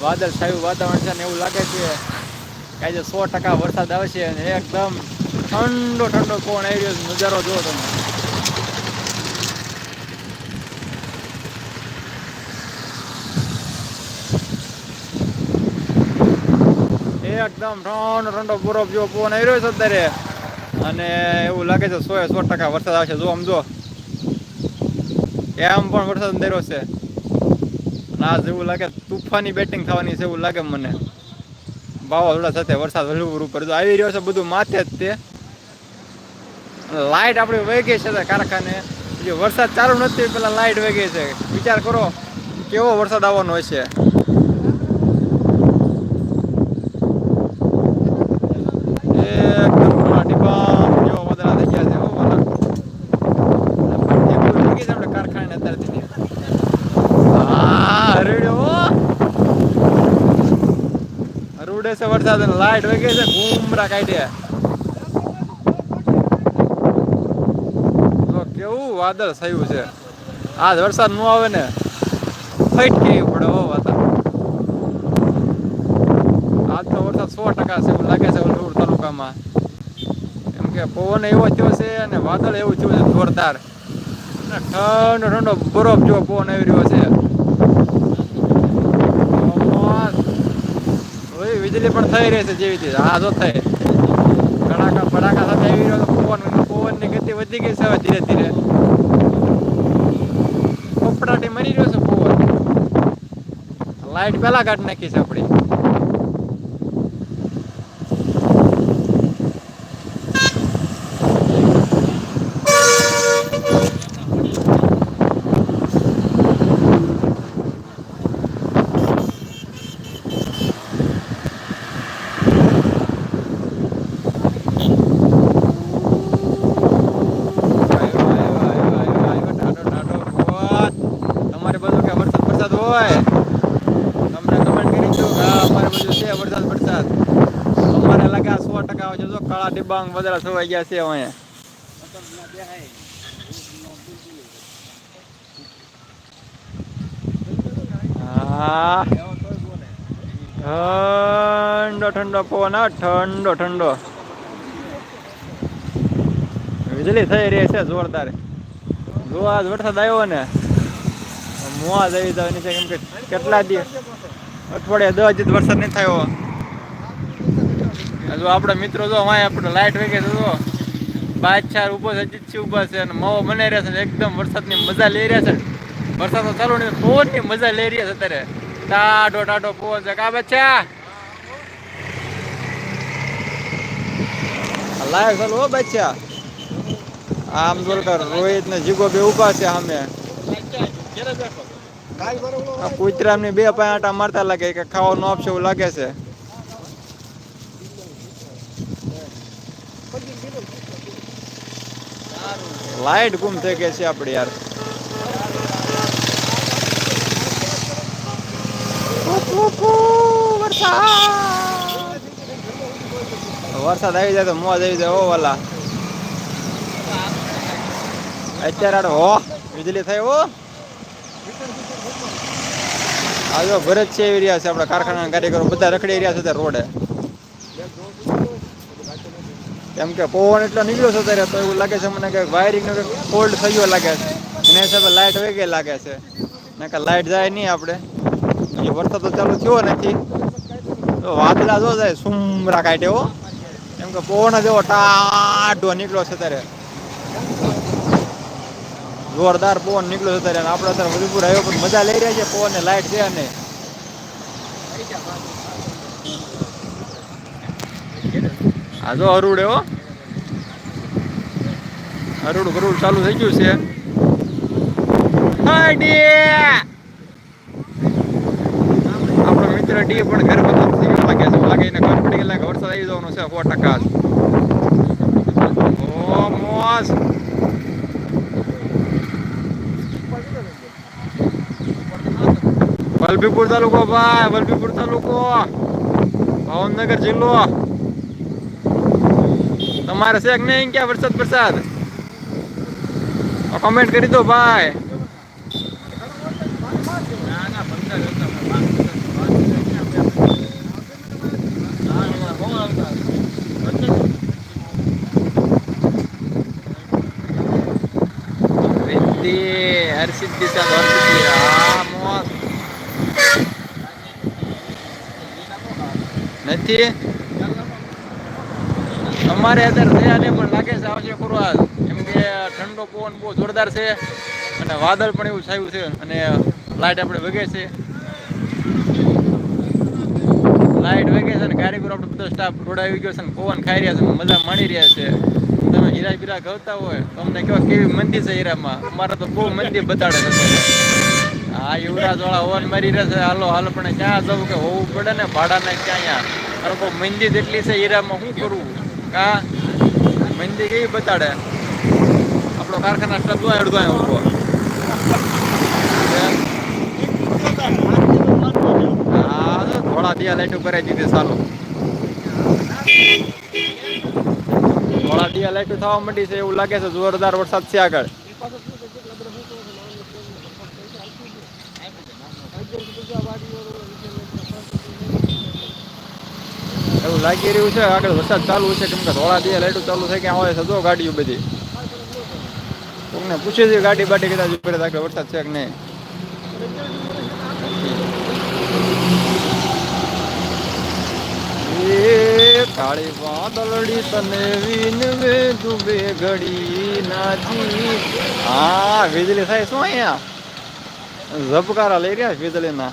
વાદળ છાયું વાતાવરણ છે ને એવું લાગે છે. કે આજે સો ટકા વરસાદ આવશે અને એકદમ ઠંડો ઠંડો કોણ આવી રહ્યો નજારો જુઓ તમે. એકદમ ઠંડો ઠંડો બરફ જેવો પવન આવી રહ્યો છે અત્યારે. અને એવું લાગે છે સો સો ટકા વરસાદ આવશે. જો આમ જો. એમ પણ વરસાદ અંધેરો છે. અને જેવું લાગે તુફાની બેટિંગ થવાની છે એવું લાગે મને. વાવાઝોડા સાથે વરસાદ વહેલું ઉપર તો આવી રહ્યો છે બધું માથે જ તે. લાઇટ આપણી વહી ગઈ છે કારખાને. જે વરસાદ ચાલુ નથી પેલા લાઇટ વહી ગઈ છે. વિચાર કરો, કેવો વરસાદ આવવાનો હોય છે એકદમ કાળા ટીપાં જેવા વાદળા થઈ ગયા છે હો વાલા. એ બધું વહી ગઈ છે આપણે કારખાને અત્યારથી હા હરેડ્યો રૂડે છે વરસાદ અને લાઈટ વગે છે ઘૂમરા કાઢ્યા કેવું વાદળ થયું છે? આજ વરસાદ ન આવે ને ફાઈટ કેવી પડે હો વાતા તો વરસાદ સો ટકા છે એવું લાગે છે વલભીપુર તાલુકામાં. એમ કે પવન એવો થયો છે અને વાદળ એવું થયું છે જોરદાર. ઠંડો ઠંડો બરફ જેવો પવન આવી રહ્યો છે મોજ. વીજળી પણ થઈ રહી છે જેવી રીતે. હા, જો થાય. કડાકા ફડાકા સાથે આવી રહ્યો પવન, પવનની ગતિ વધી ગઈ છે હવે ધીરે ધીરે. પોપડાટી મરી રહ્યો છે પવન. લાઈટ પેલા કાઢી નાખી છે આપણી આવ્યો, આવ્યો, આવ્યો, આવ્યો, આવ્યો, ટાઢો, ટાઢો પવન. તમારે બધું કે વરસાદ વરસાદ હોય તમને કમેન્ટ કરી દો કે હા અમારે બધું છે વરસાદ વરસાદ અમારે લાગે આ સો ટકા છે ડિબાંગ બધા સુવાઈ ગયા છે અહીંયા ઠંડો ઠંડો પવન ઠંડો ઠંડો. વીજળી થઈ રહી છે જોરદાર. જો આજ વરસાદ આવ્યો ને. મોવા આવી જવાની છે કેમ કે કેટલા દિવસ અઠવાડિયા દસ દિવસ વરસાદ નહીં થયો. જો આપણા મિત્રો જો અહીંયા આપણે લાઈટ વેગે જો. બાદશાહ ઊભો છે અજીતસિંહ ઊભા છે અને માવો બનાવી રહ્યા છે એકદમ વરસાદની મજા લઈ રહ્યા છે. વરસાદ તો ચાલુ નહીં પવનની મજા લઈ રહ્યા છે અત્યારે. ટાઢો ટાઢો પવન છે. કા બચ્ચા લાયક ચાલુ હો બચ્ચા આમ જોલકર રોહિત ને જીગો બે ઊભા છે સામે. આ કૂતરામની બે પાંચ આટા મારતા લાગે કે ખાવાનું આપશે એવું લાગે છે. લાઈટ ગુમ થઈ ગઈ છે આપડે યાર. વરસાદ આવી જાય તો મોજ આવી જાય ઓ વાલા. અત્યારે હો, વીજળી થઈ હો. આજો ભરત છે એવી રહ્યા છે, આપણા કારખાના કારીગરો બધા રખડી રહ્યા છે રોડે. કેમ કે પવન એટલો નીકળ્યો છે ત્યારે તો એવું લાગે છે મને કે વાયરિંગ નો ફોલ્ટ થઈ ગયો લાગે છે. એના હિસાબે લાઇટ વેગે લાગે છે. ને કે લાઇટ જાય નહીં આપણે. એ વરસાદ તો ચાલુ થયો નથી. તો વાદળા જો જાય, સુમરા કાઢે હો. કેમ કે પવન જેવો ટાઢો નીકળ્યો છે ત્યારે જોરદાર પવન નીકળ્યો છે ત્યારે આપણે અત્યારે વધુ આવ્યો પણ મજા લઈ રહ્યા છે પવન ને લાઇટ છે અને આ જો હરુડ એવો અરુડ ગરુડ ચાલુ થઈ ગયું છે. આપણો મિત્ર ડી પણ ઘર બધા થઈ ગયો લાગે છે. લાગે એને ઘર પડી ગયેલા વરસાદ આવી જવાનો છે સો ટકા ઓ મોસ વલભીપુર તાલુકો ભાઈ, વલભીપુર તાલુકો. ભાવનગર જિલ્લો. અમારે છે કે નહીં ક્યાં વરસાદ વરસાદ? કમેન્ટ કરી દો ભાઈ. હર્ષિત દિશા હર્ષિત હા નથી? અમારે અત્યારે થયા પણ લાગે છે આવશે ખરું આ કેમ કે ઠંડો પવન બહુ જોરદાર છે અને વાદળ પણ એવું છાયું છે અને લાઇટ આપણે વગે છે. લાઇટ વગે છે અને કારીગર આપણે બધો સ્ટાફ રોડાવી ગયો છે અને પવન ખાઈ રહ્યા છે મજા માણી રહ્યા છે. તમે હીરા બીરા ગવતા હોય, તો અમને કેવા કેવી મંદી છે હીરામાં? અમારે તો બહુ મંદી બતાડે છે હા યુવરાજ વાળા હોન મારી રહેશે હાલો હાલો, પણ ક્યાં જવું કે હોવું પડે ને ભાડાને ક્યાં અહીંયા અરે બહુ મંદી જેટલી છે હીરામાં શું કરવું કા મંદી કેવી બતાડે? આપણો કારખાના જો અડધો અહીંયા ઊભો હા થોડા દિયા લાઈટો કરાવી દીધી સારું થોડા દિયા લાઈટો થવા માંડી છે, એવું લાગે છે, જોરદાર વરસાદ છે આગળ એવું લાગી રહ્યું છે. આગળ વરસાદ ચાલુ છે. કેમ કે ધોળા દે લાઈટો ચાલુ થઈ ક્યાં હોય સજો ગાડીઓ બધી. તમને પૂછી છે ગાડી બાટી કદાચ ઉપર આગળ વરસાદ છે કે નહીં? કાળી વાદળડી તને વિનવે ડૂબે ઘડી નાચી. હા વીજળી થાય શું અહીંયા? ઝબકારા લઈ રહ્યા વીજળીના.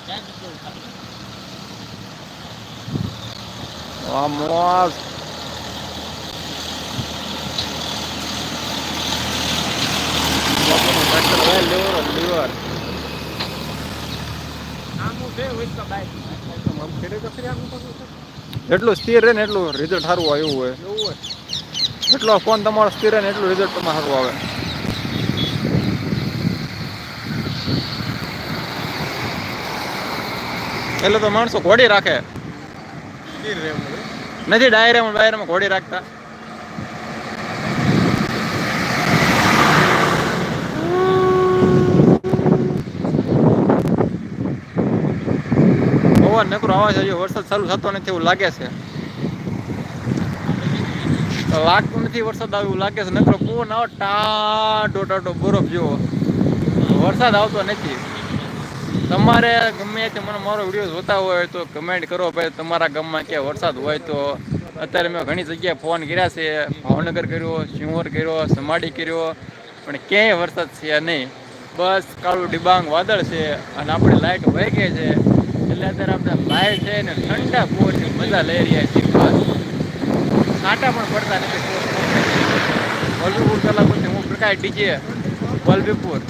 હોય લીવર લીવર જેટલું સ્થિર રહે ને એટલું રિઝલ્ટ સારું આવે એવું હોય. જેટલો ફોન તમારો સ્થિર રહે ને એટલું રિઝલ્ટ તમારે સારું આવે. એટલે તો માણસો ઘોડી રાખે. નથી ડાયરામાં ડાયરામાં ઘોડી રાખતા. પવન નકરો છે હજુ વરસાદ ચાલુ થતો નથી એવું લાગે છે. લાગતું નથી વરસાદ આવ્યું, લાગે છે નકરો પવન આવે ટાટો ટાટો બરફ જેવો. વરસાદ આવતો નથી. તમારે ગમે તે મને મારો વીડિયો જોતા હોય તો કમેન્ટ કરો ભાઈ. તમારા ગામમાં ક્યાં વરસાદ હોય તો અત્યારે મેં ઘણી જગ્યાએ ફોન કર્યા છે. ભાવનગર કર્યો, સિંહોર કર્યો, સમાડી કર્યો, પણ ક્યાંય વરસાદ છે નહીં. બસ કાળું ડિબાંગ વાદળ છે અને આપણે લાઇટ વહી છે. એટલે અત્યારે આપણે લાઇટ છે ને ઠંડા પૂરની મજા લઈ રહ્યા છીએ ખાસ. કાંટા પણ પડતા નથી. વલભીપુર કલાકુંથી હું પ્રકાશ ડીજે, વલભીપુર.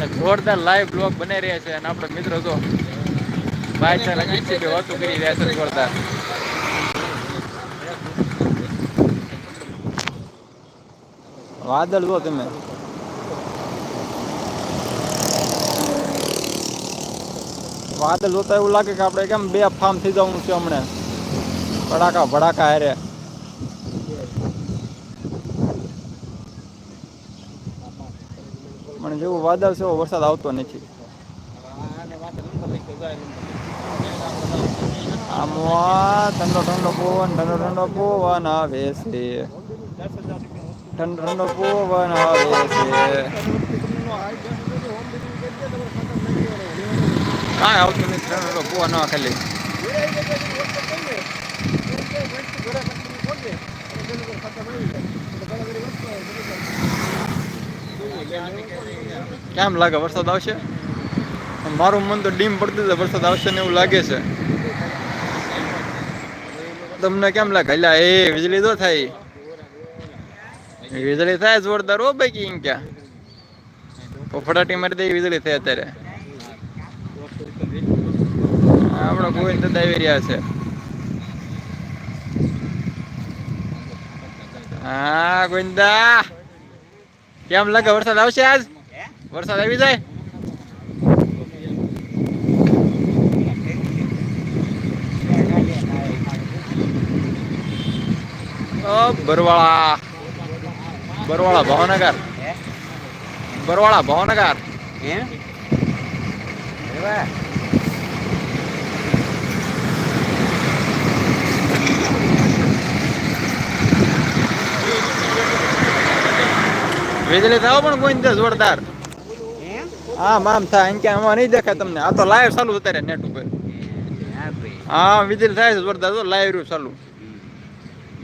અને જોરદાર લાઈવ બ્લોગ બનાવી રહ્યા છે. અને આપણા મિત્રો તો ભાઈ છે વાતો કરી રહ્યા છે જોરદાર. વાદળ જો તમે. વાદળ જોતા એવું લાગે કે આપણે કેમ બે ફાર્મ થઈ જવાનું છે હમણાં. ભડાકા ભડાકા હારે. પણ જેવું વાદળ છે એવો વરસાદ આવતો નથી. આમાં ઠંડો ઠંડો પવન, ઠંડો ઠંડો પવન આવે છે. ઠંડો ઠંડો પવન આવે છે. કાંઈ આવતું નથી ઠંડો ઠંડો પવન ખાલી. કેમ લાગે વરસાદ આવશે? મારું મન તો ડીમ પડતું છે વરસાદ આવશે ને એવું લાગે છે. તમને કેમ લાગે? એટલે એ વીજળી તો થાય. વીજળી થાય જોરદાર હો ભાઈ કિંગ ક્યાં ફફડાટી મારી દઈ વીજળી થાય અત્યારે. આપણે કોઈ તો આવી રહ્યા છે. હા, ગોવિંદા! કેમ લાગે? વરસાદ આવશે આજ? વરસાદ આવી જાય? ઓ બરવાળા. બરવાળા ભાવનગર. બરવાળા ભાવનગર. વીજળી થાવ પણ કોઈ નથી જોરદાર. હા મામ થાય એમ કે આમાં નહીં દેખાય તમને. આ તો લાઈવ ચાલુ અત્યારે નેટ ઉપર. હા વીજળી થાય છે જોરદાર તો લાઈવ રહ્યું ચાલુ.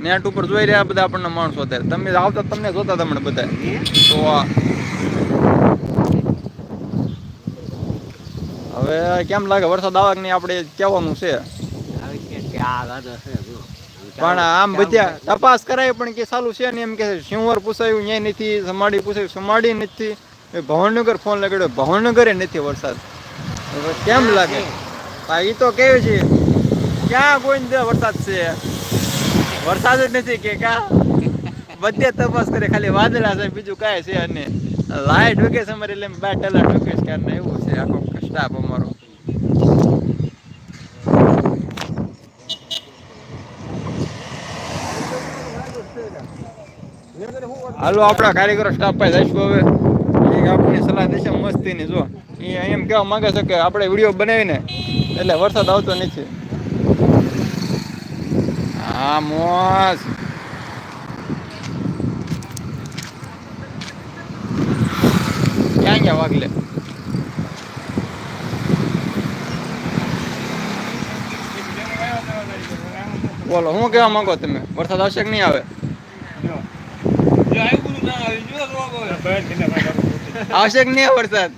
નેટ ઉપર જોઈ રહ્યા બધા આપણને માણસો અત્યારે. તમે આવતા તમને જોતા તમને બધા. તો હવે કેમ લાગે? વરસાદ આવે કે નહીં આપણે કહેવાનું છે. પણ આમ બધા તપાસ કરાય પણ કે સાલું છે ને એમ કે સિંહવર પૂછાયું ન્યાય નથી સમાડી પૂછાયું સમાડી નથી. ભવનગર ફોન લગાડ્યો ભવનગરે નથી વરસાદ. કેમ લાગે? એ. તો કેવું છે ક્યાં કોઈ ને વરસાદ છે? વરસાદ જ નથી કે કા? બધે તપાસ કરે ખાલી વાદળા છે બીજું કાંઈ છે અને લાઈટ છે અમારે એટલે બે ટલા વેકે છે ક્યારે એવું છે આખો સ્ટાફ અમારો. હાલો, આપણા કારીગરો સ્ટાફ પાસે જઈશું હવે. એ આપણી સલાહ દેશે મસ્તીની, જો. એ એમ કહેવા માંગે છે કે આપણે વીડિયો બનાવીને, એટલે વરસાદ આવતો નથી. હા મોસ ક્યાં ક્યાં વાગલે બોલો, શું કહેવા માંગો તમે? વરસાદ આવશે કે નહીં આવે? આવશે કે નહીં વરસાદ?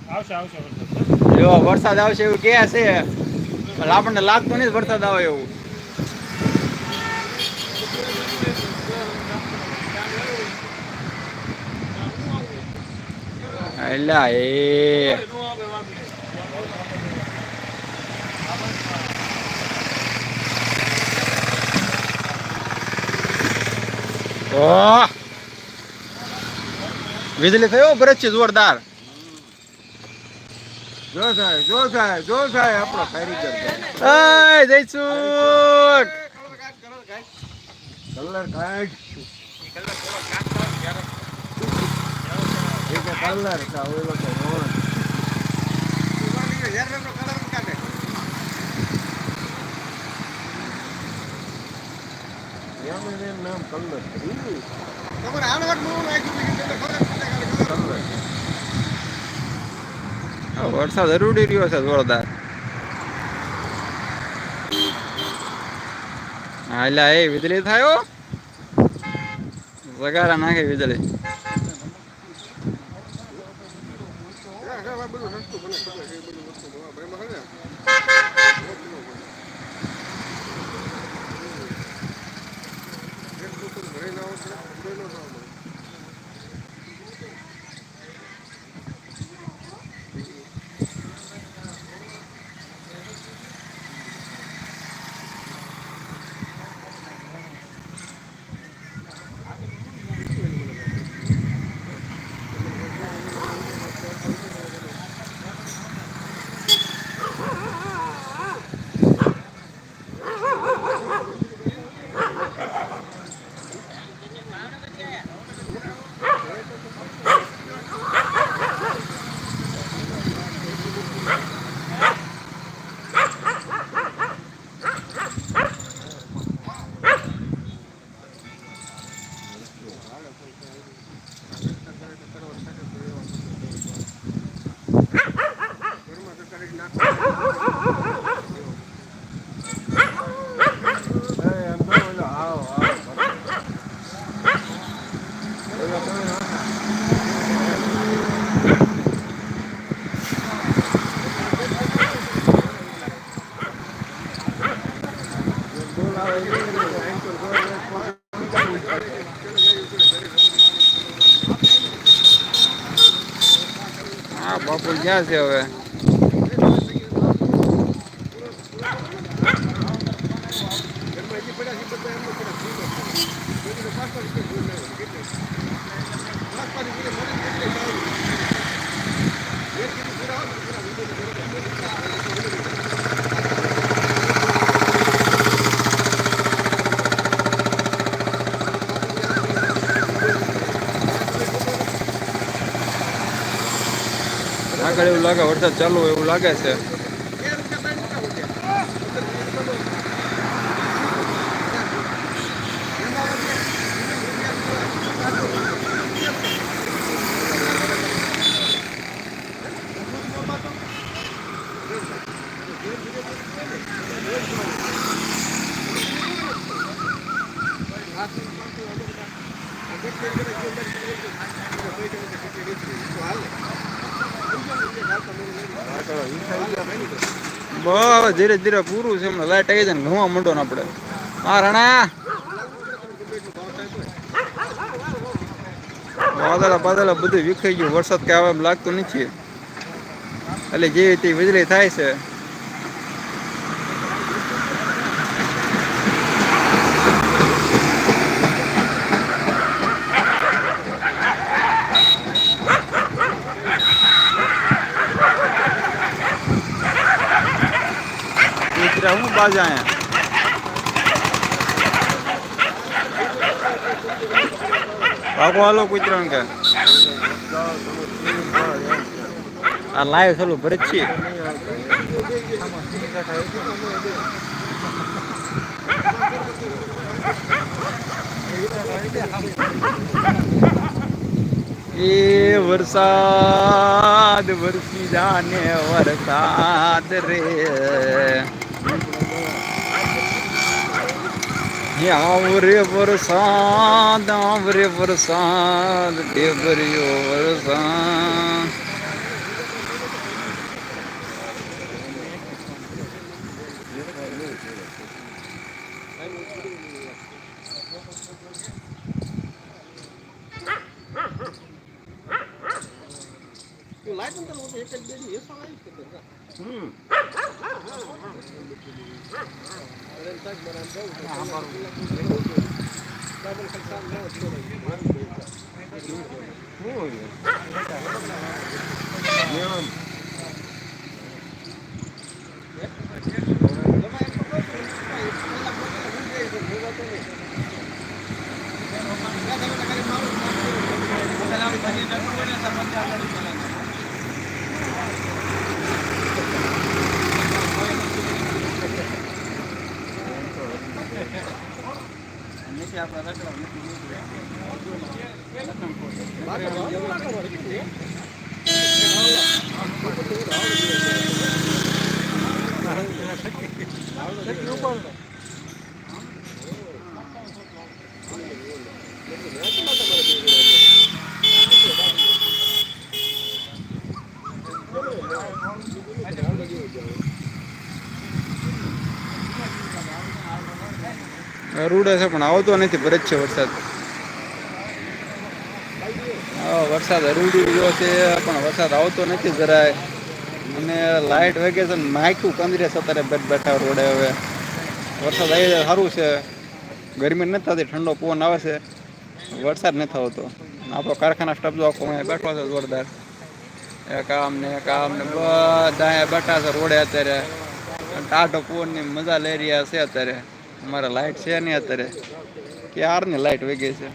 જો વરસાદ આવશે એવું કે છે. પણ આપણને લાગતું નથી વરસાદ આવે એવું. એલા એ. ઓહ! વીજળી થયો ભરત છે જોરદાર. જો સાહેબ જો સાહેબ જો સાહેબ આપણો કારીગર જય સુખ કલર કાઢ. કલર કા ઓલો કે રોડ એમ કલર વરસાદ જરૂરી રહ્યો છે જોરદાર. હા એટલે એ વીજળી થયો વગારા નાખે વીજળી. એ એમ તો ઓલો આવો આવો ઓલો તમે હા બાપુ ક્યાં છે હવે આગળ એવું લાગે વરસાદ ચાલુ એવું લાગે છે બસ ધીરે ધીરે પૂરું છે, હમણાં લાઈટ આવી જાય ને ઘણવા માંડો ને આપણે. હા, રણા. વાદળા બાદળા બધું વિખાઈ ગયું વરસાદ કે આવે એમ લાગતું નથી. એટલે જેવી તે વીજળી થાય છે. કૂતરા હું બાજા અહીંયા ભાગો હાલો કૂતરા કે આ લાઈવ ચાલુ ભરત છે એ વરસાદ વરસી જાને વરસાદ રે હે આવરે વરસાદ આવરે વરસાદ ઢેબરિયો વરસાદ. લાઈટ એક જ હમ. અરે আপনারা બરાબર રૂડે છે, પણ આવતો નથી. ભરત છે વરસાદ. વરસાદ હરુડી રહ્યો છે, પણ વરસાદ આવતો નથી જરાય. અને લાઇટ વેકેશન નાખ્યું કંદરે સતારે બેઠ બેઠા રોડે હવે. વરસાદ આવી જાય, સારું છે. ગરમી નથી થતી, ઠંડો પવન આવે છે. વરસાદ નથી આવતો. આપણો કારખાના સ્ટાફ જો આખો બેઠો છે જોરદાર. એ કામ ને કામ ને બધા બેઠા છે રોડે અત્યારે. ટાઢો પવનની મજા લઈ રહ્યા છે અત્યારે. અમારે લાઇટ છે નહીં અત્યારે. ક્યારની લાઇટ વેગી છે?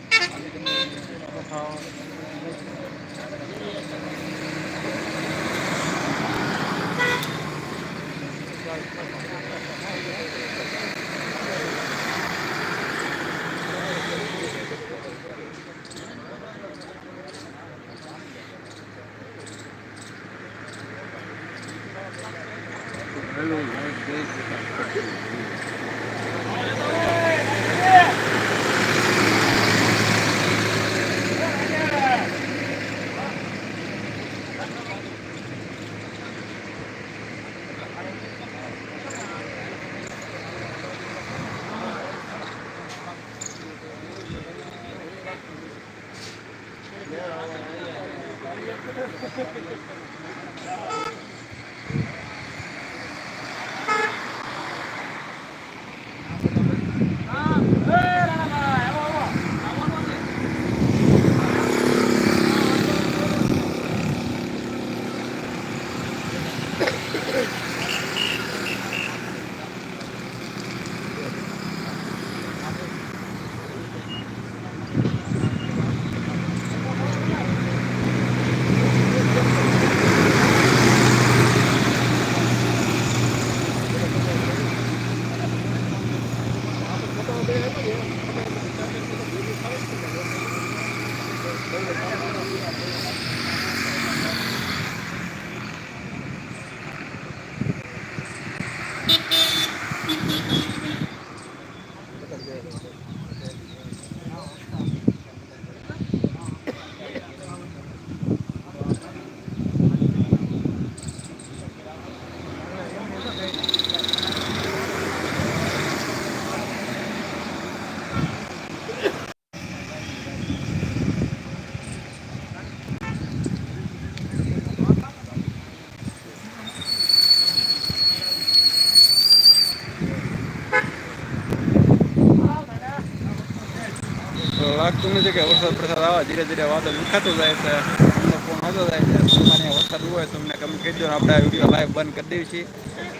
લાગતું નથી કે વરસાદ પ્રસાદ આવે, ધીરે ધીરે વાદળ વિખાતું જાય છે. અમને ફોન આવતો જાય છે. તમારે વરસાદ હોય તો અમને કમેન્ટ કહી દો આપણે આ વીડિયો લાઈવ બંધ કરી દઈએ છીએ.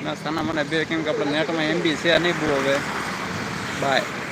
ના, સાના મને બે, કેમ કે આપણે નેટમાં એમબી છે નહીં બહુ બાય